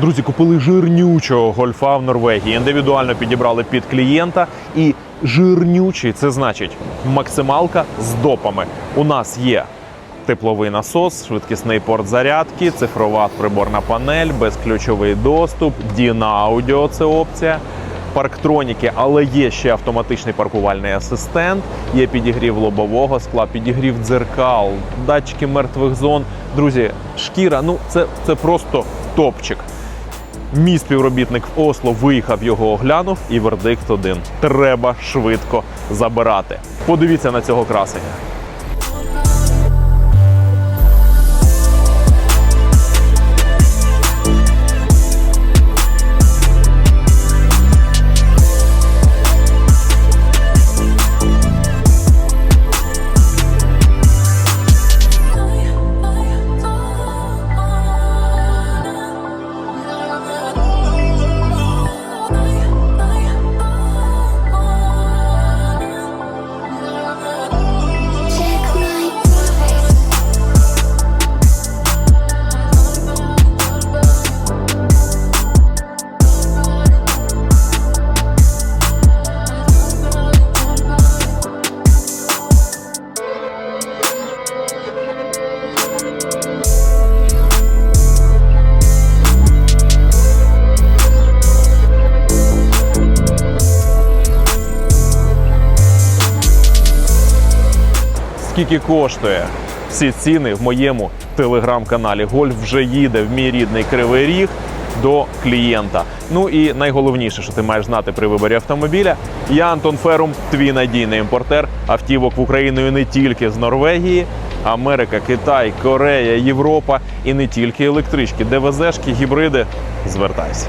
Друзі, купили жирнючого гольфа в Норвегії. Індивідуально підібрали під клієнта. І жирнючий це значить максималка з допами. У нас є тепловий насос, швидкісний порт зарядки, цифрова приборна панель, безключовий доступ, Діна Аудіо це опція. Парктроніки, але є ще автоматичний паркувальний асистент, є підігрів лобового скла, підігрів дзеркал, датчики мертвих зон. Друзі, шкіра, ну це, це просто топчик. Мій співробітник в Осло виїхав його оглянув, і вердикт один: треба швидко забирати. Подивіться на цього красення. Скільки коштує? Всі ціни в моєму телеграм-каналі. Гольф вже їде в мій рідний кривий ріг до клієнта. Ну і найголовніше, що ти маєш знати при виборі автомобіля. Я Антон Ферум, твій надійний імпортер автівок в Україну не тільки з Норвегії. Америка, Китай, Корея, Європа і не тільки електрички, ДВЗшки, гібриди. Звертайся.